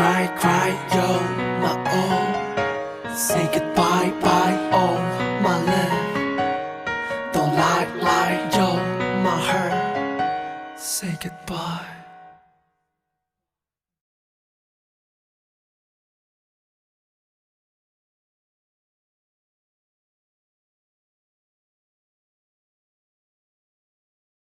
cry, cry, yo, my all. Say goodbye, bye, oh, my love. Don't lie, lie, yo, my heart. Say goodbye.